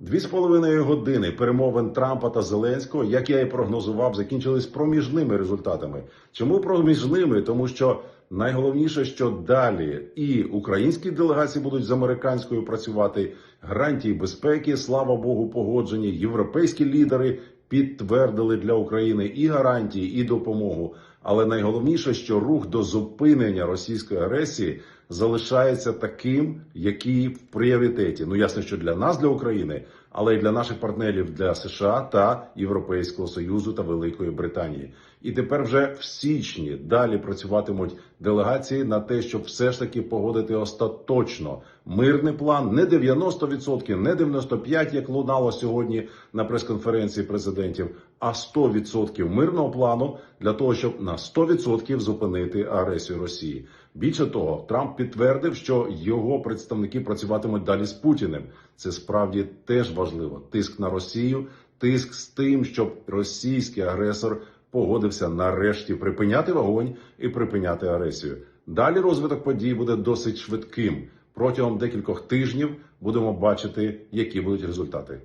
Дві з половиною години перемовин Трампа та Зеленського, як я і прогнозував, закінчились проміжними результатами. Чому проміжними? Тому що найголовніше, що далі і українські делегації будуть з американською працювати, гарантії безпеки, слава Богу, погоджені. Європейські лідери підтвердили для України і гарантії, і допомогу. Але найголовніше, що рух до зупинення російської агресії залишається таким, який в пріоритеті. Ну ясно, що для нас, для України, але й для наших партнерів для США та Європейського Союзу та Великої Британії. І тепер вже в січні далі працюватимуть делегації на те, щоб все ж таки погодити остаточно мирний план, не 90%, не 95%, як лунало сьогодні на прес-конференції президентів, а 100% мирного плану для того, щоб на 100% зупинити агресію Росії. Більше того, Трамп підтвердив, що його представники працюватимуть далі з Путіним. Це справді теж важливо. Тиск на Росію, тиск з тим, щоб російський агресор погодився нарешті припиняти вогонь і припиняти агресію. Далі розвиток подій буде досить швидким. Протягом декількох тижнів будемо бачити, які будуть результати.